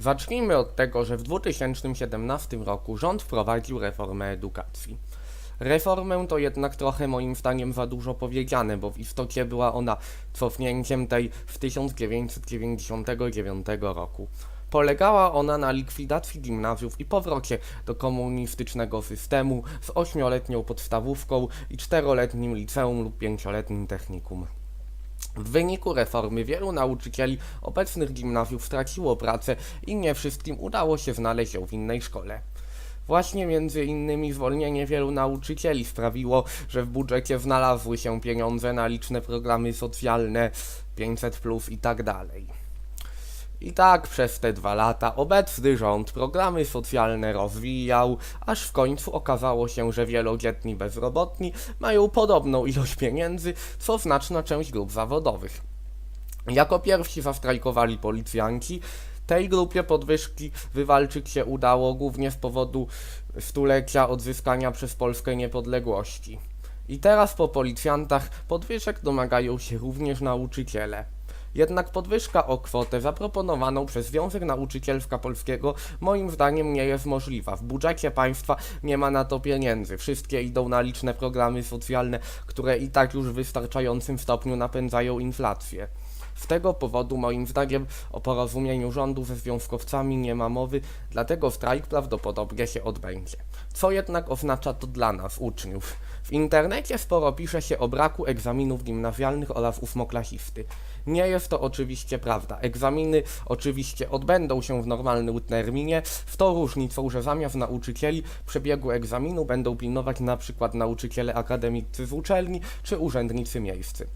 Zacznijmy od tego, że w 2017 roku rząd wprowadził reformę edukacji. Reformę to jednak trochę moim zdaniem za dużo powiedziane, bo w istocie była ona cofnięciem tej z 1999 roku. Polegała ona na likwidacji gimnazjów i powrocie do komunistycznego systemu z ośmioletnią podstawówką i czteroletnim liceum lub pięcioletnim technikum. W wyniku reformy wielu nauczycieli obecnych gimnazjów straciło pracę i nie wszystkim udało się znaleźć ją w innej szkole. Właśnie między innymi zwolnienie wielu nauczycieli sprawiło, że w budżecie znalazły się pieniądze na liczne programy socjalne 500 plus i tak dalej. I tak przez te dwa lata obecny rząd programy socjalne rozwijał, aż w końcu okazało się, że wielodzietni bezrobotni mają podobną ilość pieniędzy, co znaczna część grup zawodowych. Jako pierwsi zastrajkowali policjanci. Tej grupie podwyżki wywalczyć się udało głównie z powodu stulecia odzyskania przez Polskę niepodległości. I teraz po policjantach podwyżek domagają się również nauczyciele. Jednak podwyżka o kwotę zaproponowaną przez Związek Nauczycielska Polskiego moim zdaniem nie jest możliwa. W budżecie państwa nie ma na to pieniędzy. Wszystkie idą na liczne programy socjalne, które i tak już w wystarczającym stopniu napędzają inflację. Z tego powodu moim zdaniem o porozumieniu rządu ze związkowcami nie ma mowy, dlatego strajk prawdopodobnie się odbędzie. Co jednak oznacza to dla nas, uczniów? W internecie sporo pisze się o braku egzaminów gimnazjalnych oraz ósmoklasisty. Nie jest to oczywiście prawda. Egzaminy oczywiście odbędą się w normalnym terminie, z tą różnicą, że zamiast nauczycieli przebiegu egzaminu będą pilnować przykład nauczyciele akademicy z uczelni czy urzędnicy miejscy.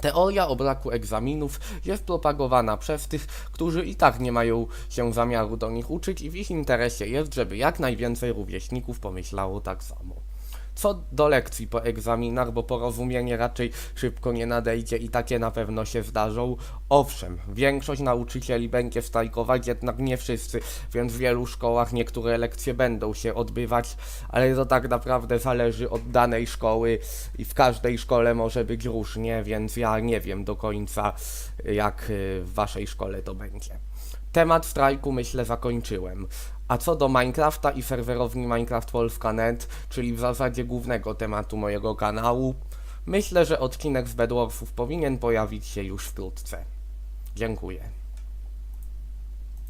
Teoria o braku egzaminów jest propagowana przez tych, którzy i tak nie mają się zamiaru do nich uczyć i w ich interesie jest, żeby jak najwięcej rówieśników pomyślało tak samo. Co do lekcji po egzaminach, bo porozumienie raczej szybko nie nadejdzie i takie na pewno się zdarzą. Owszem, większość nauczycieli będzie strajkować, jednak nie wszyscy, więc w wielu szkołach niektóre lekcje będą się odbywać, ale to tak naprawdę zależy od danej szkoły i w każdej szkole może być różnie, więc ja nie wiem do końca jak y, w waszej szkole to będzie. Temat strajku myślę zakończyłem. A co do Minecrafta i serwerowni Minecraft Polska.net, czyli w zasadzie głównego tematu mojego kanału, myślę, że odcinek z Bedwarsów powinien pojawić się już wkrótce. Dziękuję.